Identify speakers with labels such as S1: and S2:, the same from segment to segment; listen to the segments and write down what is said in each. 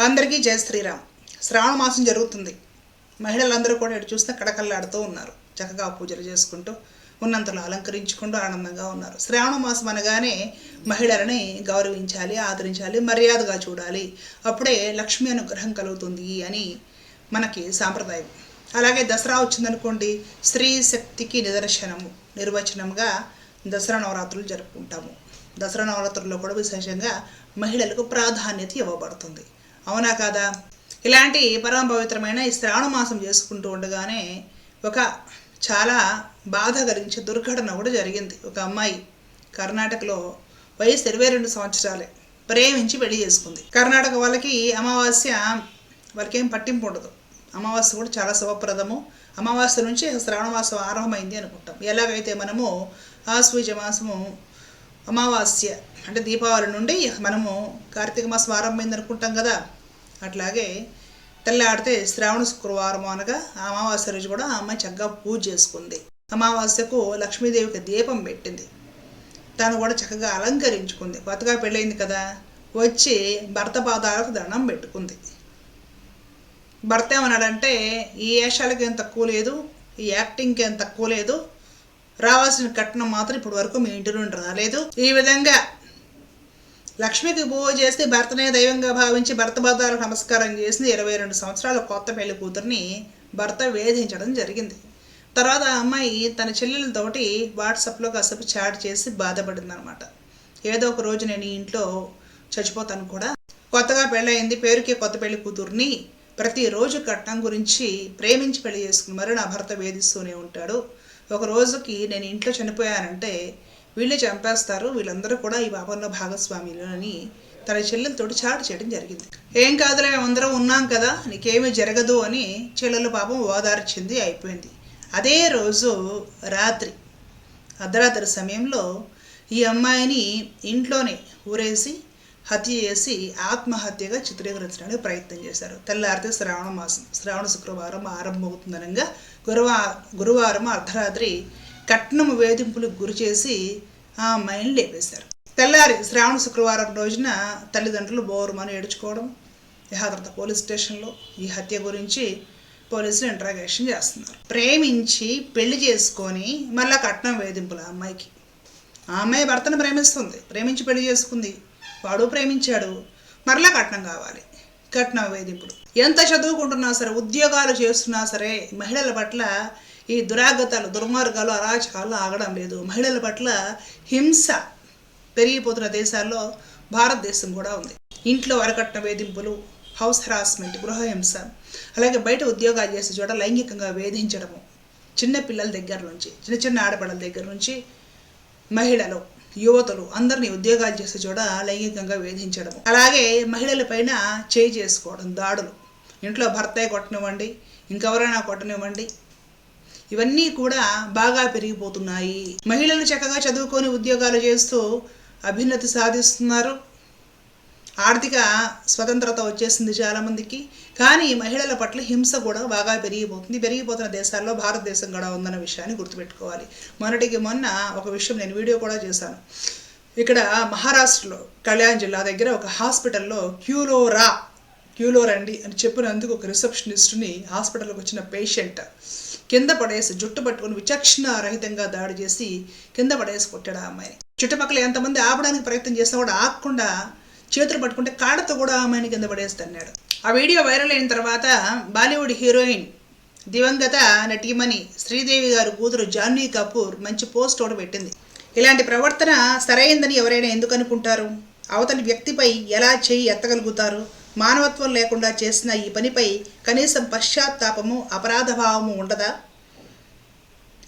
S1: అందరికీ జయ శ్రీరామ్. శ్రావణ మాసం జరుగుతుంది. మహిళలందరూ కూడా ఇటు చూస్తే కడకల్లాడుతూ ఉన్నారు. చక్కగా పూజలు చేసుకుంటూ ఉన్నంతలో అలంకరించుకుంటూ ఆనందంగా ఉన్నారు. శ్రావణ మాసం అనగానే మహిళలని గౌరవించాలి ఆదరించాలి మర్యాదగా చూడాలి. అప్పుడే లక్ష్మీ అనుగ్రహం కలుగుతుంది అని మనకి సాంప్రదాయం. అలాగే దసరా వచ్చిందనుకోండి స్త్రీ శక్తికి నిదర్శనము నిర్వచనంగా దసరా నవరాత్రులు జరుపుకుంటాము. దసరా నవరాత్రుల్లో కూడా విశేషంగా మహిళలకు ప్రాధాన్యత ఇవ్వబడుతుంది. అవునా కాదా? ఇలాంటి పరమ పవిత్రమైన ఈ శ్రావణ మాసం చేసుకుంటూ ఉండగానే ఒక చాలా బాధ కలిగించే దుర్ఘటన కూడా జరిగింది. ఒక అమ్మాయి కర్ణాటకలో వయసు ఇరవై రెండు సంవత్సరాలే ప్రేమించి పెళ్ళి చేసుకుంది. కర్ణాటక వాళ్ళకి అమావాస్య వాళ్ళకేం పట్టింపు ఉండదు. అమావాస్య కూడా చాలా శుభప్రదము. అమావాస్య నుంచి శ్రావణ మాసం ఆరంభమైంది అనుకుంటాం. ఎలాగైతే మనము ఆశ్వీజ మాసము అమావాస్య అంటే దీపావళి నుండి మనము కార్తీక మాసం ఆరంభమైంది అనుకుంటాం కదా అట్లాగే తెల్లాడితే శ్రావణ శుక్రవారం అనగా అమావాస్య రోజు కూడా ఆ అమ్మాయి చక్కగా పూజ చేసుకుంది. అమావాస్యకు లక్ష్మీదేవికి దీపం పెట్టింది. తను కూడా చక్కగా అలంకరించుకుంది. కొత్తగా పెళ్ళైంది కదా? వచ్చి భర్త పాదాలకు దండం పెట్టుకుంది. భర్త ఏమన్నాడంటే ఈ వేషాలకి ఏం తక్కువ లేదు ఈ యాక్టింగ్కి ఏం తక్కువ లేదు రావాల్సిన కట్నం మాత్రం ఇప్పటి వరకు మీ ఇంటి నుండి రాలేదు. ఈ విధంగా లక్ష్మికి పూజ చేసి భర్తనే దైవంగా భావించి భర్త పాదాలకు నమస్కారం చేసి ఇరవై రెండు సంవత్సరాల కొత్త పెళ్ళి కూతుర్ని భర్త వేధించడం జరిగింది. తర్వాత ఆ అమ్మాయి తన చెల్లెలతోటి వాట్సాప్లో కాసేపు చాట్ చేసి బాధపడింది అనమాట ఏదో ఒక రోజు నేను ఇంట్లో చచ్చిపోతాను కూడా. కొత్తగా పెళ్ళయింది పేరుకి కొత్త పెళ్ళి కూతుర్ని ప్రతిరోజు కట్నం గురించి ప్రేమించి పెళ్ళి చేసుకుని మరి నా భర్త వేధిస్తూనే ఉంటాడు. ఒక రోజుకి నేను ఇంట్లో చనిపోయానంటే వీళ్ళే చంపేస్తారు. వీళ్ళందరూ కూడా ఈ పాపంలో భాగస్వాములు అని తన చెల్లెలతోటి చాటు చేయడం జరిగింది. ఏం కాదులే అందరం ఉన్నాం కదా నీకేమీ జరగదు అని చెల్లెలు పాపం ఓదార్చింది అయిపోయింది. అదే రోజు రాత్రి అర్ధరాత్రి సమయంలో ఈ అమ్మాయిని ఇంట్లోనే ఊరేసి హత్య చేసి ఆత్మహత్యగా చిత్రీకరించడానికి ప్రయత్నం చేశారు. తెల్లారితే శ్రావణ మాసం శ్రావణ శుక్రవారం ఆరంభమవుతుందనగా గురువా గురువారం అర్ధరాత్రి కట్నం వేధింపులకు గురి చేసి ఆ అమ్మాయిని లేపేశారు. తెల్లారి శ్రావణ శుక్రవారం రోజున తల్లిదండ్రులు బోరుమని ఏడ్చుకోవడం ఆ పోలీస్ స్టేషన్లో ఈ హత్య గురించి పోలీసులు ఇంట్రాగేషన్ చేస్తున్నారు. ప్రేమించి పెళ్ళి చేసుకొని మళ్ళా కట్నం వేధింపుల అమ్మాయికి. ఆ అమ్మాయి భర్తను ప్రేమిస్తుంది. ప్రేమించి పెళ్ళి చేసుకుంది. వాడు ప్రేమించాడు. మరలా కట్నం కావాలి. కట్నం వేధింపుడు ఎంత చదువుకుంటున్నా సరే ఉద్యోగాలు చేస్తున్నా సరే మహిళల పట్ల ఈ దురాగతాలు దుర్మార్గాలు అరాచకాలు ఆగడం లేదు. మహిళల పట్ల హింస పెరిగిపోతున్న దేశాల్లో భారతదేశం కూడా ఉంది. ఇంట్లో వరకట్న వేధింపులు హౌస్ హరాస్మెంట్ గృహహింస అలాగే బయట ఉద్యోగాలు చేసే చోట లైంగికంగా వేధించడము చిన్న పిల్లల దగ్గర నుంచి చిన్న చిన్న ఆడపిల్లల దగ్గర నుంచి మహిళలు యువతులు అందరినీ ఉద్యోగాలు చేసే చోట లైంగికంగా వేధించడం అలాగే మహిళల పైన చేయి చేసుకోవడం దాడులు. ఇంట్లో భర్తే కొట్టనివ్వండి ఇంకెవరైనా కొట్టనివ్వండి ఇవన్నీ కూడా బాగా పెరిగిపోతున్నాయి. మహిళలు చక్కగా చదువుకొని ఉద్యోగాలు చేస్తూ అభ్యున్నతి సాధిస్తున్నారు. ఆర్థిక స్వతంత్రత వచ్చేసింది చాలామందికి. కానీ మహిళల పట్ల హింస కూడా బాగా పెరిగిపోతుంది. పెరిగిపోతున్న దేశాల్లో భారతదేశం కూడా ఉందన్న విషయాన్ని గుర్తుపెట్టుకోవాలి. మొన్నటికి మొన్న ఒక విషయం నేను వీడియో కూడా చేశాను. ఇక్కడ మహారాష్ట్రలో కళ్యాణ్ జిల్లా దగ్గర ఒక హాస్పిటల్లో క్యూలోరా క్యూలో రండి అని చెప్పినందుకు ఒక రిసెప్షనిస్ట్ని హాస్పిటల్కి వచ్చిన పేషెంట్ కింద పడేసి జుట్టు పట్టుకొని విచక్షణ రహితంగా దాడి చేసి కింద పడేసి కొట్టాడు ఆ అమ్మాయిని. చుట్టుపక్కల ఎంతమంది ఆపడానికి ప్రయత్నం చేసినా కూడా ఆగకుండా చేతులు పట్టుకుంటే కాడతో కూడా అమ్మాయిని కింద పడేసి తన్నాడు. ఆ వీడియో వైరల్ అయిన తర్వాత బాలీవుడ్ హీరోయిన్ దివంగత నటీమణి శ్రీదేవి గారు కూతురు జాన్వీ కపూర్ మంచి పోస్ట్ ఒకటి పెట్టింది. ఇలాంటి ప్రవర్తన సరైందని ఎవరైనా ఎందుకు అనుకుంటారు? అవతలి వ్యక్తిపై ఎలా చేయి ఎత్తగలుగుతారు? మానవత్వం లేకుండా చేసిన ఈ పనిపై కనీసం పశ్చాత్తాపము అపరాధభావము ఉండదా?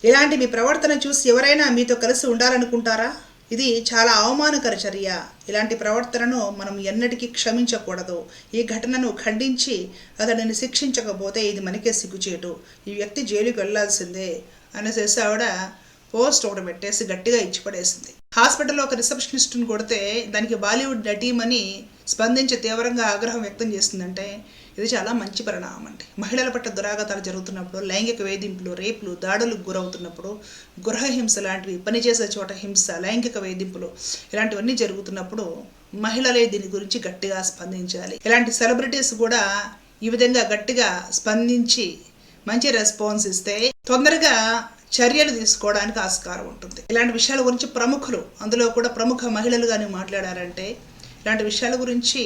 S1: ఇలాంటి మీ ప్రవర్తన చూసి ఎవరైనా మీతో కలిసి ఉండాలనుకుంటారా? ఇది చాలా అవమానకర చర్య. ఇలాంటి ప్రవర్తనను మనం ఎన్నటికీ క్షమించకూడదు. ఈ ఘటనను ఖండించి అతడిని శిక్షించకపోతే ఇది మనకే సిగ్గుచేటు. ఈ వ్యక్తి జైలుకి వెళ్ళాల్సిందే అనేసి ఆవిడ పోస్ట్ ఒకటి పెట్టేసి గట్టిగా ఇచ్చి పడేసింది హాస్పిటల్లో ఒక రిసెప్షనిస్ట్ని కొడితే దానికి బాలీవుడ్ నటీమని స్పందించి తీవ్రంగా ఆగ్రహం వ్యక్తం చేస్తుందంటే ఇది చాలా మంచి పరిణామం అండి. మహిళల పట్ల దురాగతాలు జరుగుతున్నప్పుడు లైంగిక వేధింపులు రేపులు దాడులకు గురవుతున్నప్పుడు గృహహింస లాంటివి పనిచేసే చోట హింస లైంగిక వేధింపులు ఇలాంటివన్నీ జరుగుతున్నప్పుడు మహిళలే దీని గురించి గట్టిగా స్పందించాలి. ఇలాంటి సెలబ్రిటీస్ కూడా ఈ విధంగా గట్టిగా స్పందించి మంచి రెస్పాన్స్ ఇస్తే తొందరగా చర్యలు తీసుకోవడానికి ఆస్కారం ఉంటుంది. ఇలాంటి విషయాల గురించి ప్రముఖులు అందులో కూడా ప్రముఖ మహిళలు కానీ మాట్లాడారంటే ఇలాంటి విషయాల గురించి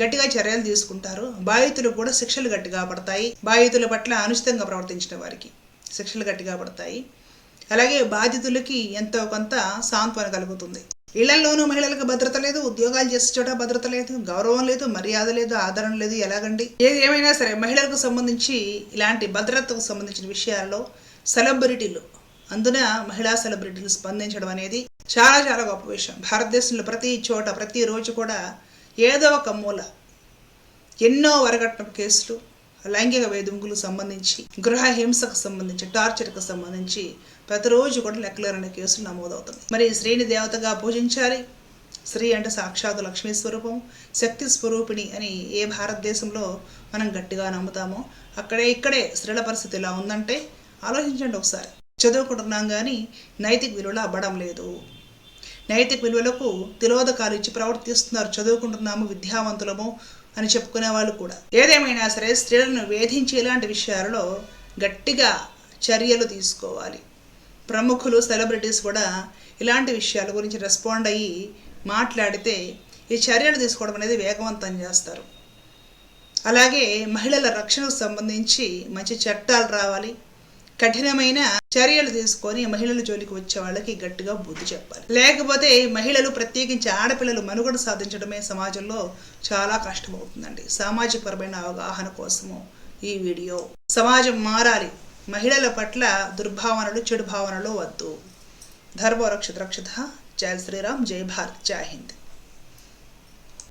S1: గట్టిగా చర్యలు తీసుకుంటారు. బాధితులు కూడా శిక్షలు గట్టిగా పడతాయి. బాధితుల పట్ల అనుచితంగా ప్రవర్తించిన వారికి శిక్షలు గట్టిగా పడతాయి. అలాగే బాధితులకి ఎంతో కొంత సాంత్వన కలుగుతుంది. ఇళ్ళలోనూ మహిళలకు భద్రత లేదు ఉద్యోగాలు చేసే చోట భద్రత లేదు గౌరవం లేదు మర్యాద లేదు ఆదరణ లేదు ఎలాగండి? ఏది ఏమైనా సరే మహిళలకు సంబంధించి ఇలాంటి భద్రతకు సంబంధించిన విషయాల్లో సెలబ్రిటీలు అందున మహిళా సెలబ్రిటీలు స్పందించడం అనేది చాలా చాలా గొప్ప విషయం. భారతదేశంలో ప్రతి చోట ప్రతిరోజు కూడా ఏదో ఒక మూల ఎన్నో వరగట్న కేసులు లైంగిక వేధింపులకు సంబంధించి గృహ హింసకు సంబంధించి టార్చర్కు సంబంధించి ప్రతిరోజు కూడా లెక్కలేరని కేసులు నమోదవుతున్నాయి. మరి స్త్రీని దేవతగా పూజించాలి? స్త్రీ అంటే సాక్షాత్ లక్ష్మీ స్వరూపం శక్తి స్వరూపిణి అని ఏ భారతదేశంలో మనం గట్టిగా నమ్ముతామో అక్కడే ఇక్కడే స్త్రీల పరిస్థితి ఇలా ఉందంటే ఆలోచించండి ఒకసారి. చదువుకుంటున్నాం కానీ నైతిక విలువలు అవ్వడం లేదు. నైతిక విలువలకు తిలోదకాలు ఇచ్చి ప్రవర్తిస్తున్నారు. చదువుకుంటున్నాము విద్యావంతులము అని చెప్పుకునే వాళ్ళు కూడా. ఏదేమైనా సరే స్త్రీలను వేధించే ఇలాంటి విషయాలలో గట్టిగా చర్యలు తీసుకోవాలి. ప్రముఖులు సెలబ్రిటీస్ కూడా ఇలాంటి విషయాల గురించి రెస్పాండ్ అయ్యి మాట్లాడితే ఈ చర్యలు తీసుకోవడం అనేది వేగవంతం చేస్తారు. అలాగే మహిళల రక్షణకు సంబంధించి మంచి చట్టాలు రావాలి. కఠినమైన చర్యలు తీసుకొని మహిళల జోలికి వచ్చే వాళ్ళకి గట్టిగా బుద్ధి చెప్పాలి. లేకపోతే మహిళలు ప్రత్యేకించి ఆడపిల్లలు మనుగడ సాధించడమే సమాజంలో చాలా కష్టమవుతుందండి. సామాజిక పరమైన అవగాహన కోసము ఈ వీడియో. సమాజం మారాలి. మహిళల పట్ల దుర్భావనలు చెడు భావనలు వద్దు. ధర్మరక్షత రక్షత జయ శ్రీరామ్. జై భారత్. జై హింద్.